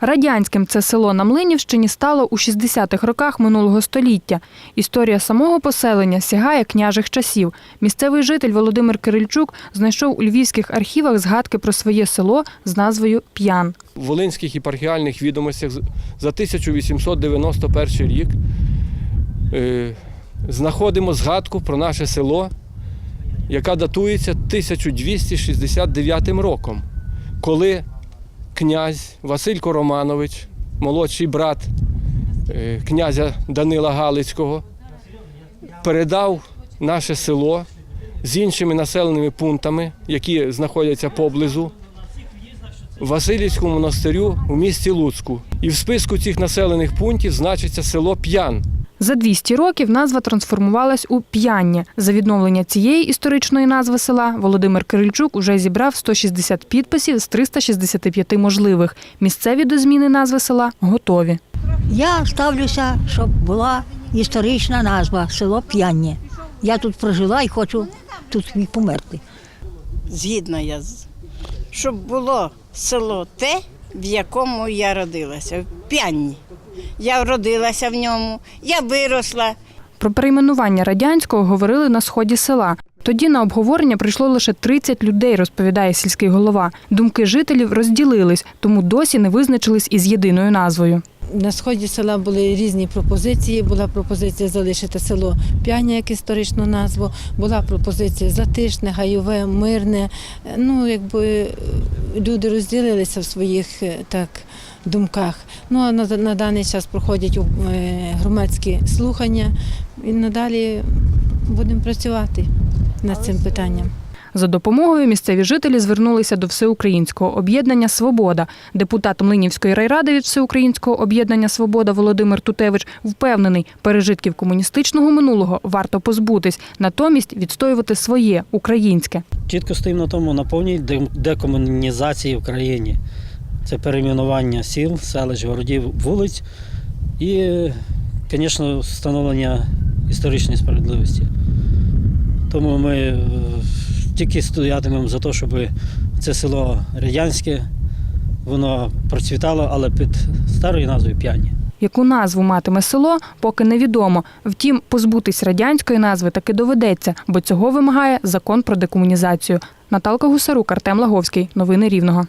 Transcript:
Радянським це село на Млинівщині стало у 60-х роках минулого століття. Історія самого поселення сягає княжих часів. Місцевий житель Володимир Кирильчук знайшов у львівських архівах згадки про своє село з назвою П'ян. В Волинських єпархіальних відомостях за 1891 рік е, знаходимо згадку про наше село, яка датується 1269 роком, коли князь Василько Романович, молодший брат е, князя Данила Галицького, передав наше село з іншими населеними пунктами, які знаходяться поблизу, Васильівському монастирю у місті Луцьку. І в списку цих населених пунктів значиться село П'ян. За 200 років назва трансформувалась у П'яння. За відновлення цієї історичної назви села Володимир Кирильчук уже зібрав 160 підписів з 365 можливих. Місцеві до зміни назви села готові. Я ставлюся, щоб була історична назва село П'яння. Я тут прожила і хочу тут і померти. згідна я щоб було село те, в якому я родилася, в П'янні. Я родилася в ньому, я виросла. Про перейменування радянського говорили на сході села. Тоді на обговорення прийшло лише 30 людей, розповідає сільський голова. Думки жителів розділились, тому досі не визначились із єдиною назвою. На сході села були різні пропозиції. Була пропозиція залишити село П'яня як історичну назву, була пропозиція Затишне, Гайове, Мирне. Е, Ну, якби люди розділилися в своїх е, так думках. Ну а на, на даний час проходять е, громадські слухання і надалі будемо працювати над цим питанням. За допомогою місцеві жителі звернулися до всеукраїнського об'єднання Свобода. Депутат Млинівської райради від всеукраїнського об'єднання Свобода Володимир Тутевич впевнений, пережитків комуністичного минулого варто позбутись, натомість відстоювати своє українське. Чітко стоїмо на тому на повній декомунізації в країні. Це перейменування сіл, селищ, городів, вулиць і, звісно, встановлення історичної справедливості. Тому ми е, тільки стоятимемо за те, щоб це село радянське, воно процвітало, але під старою назвою п'яні. Яку назву матиме село, поки невідомо. Втім, позбутись радянської назви таки доведеться, бо цього вимагає закон про декомунізацію. Наталка Гусарук, Артем Лаговський. Новини Рівного.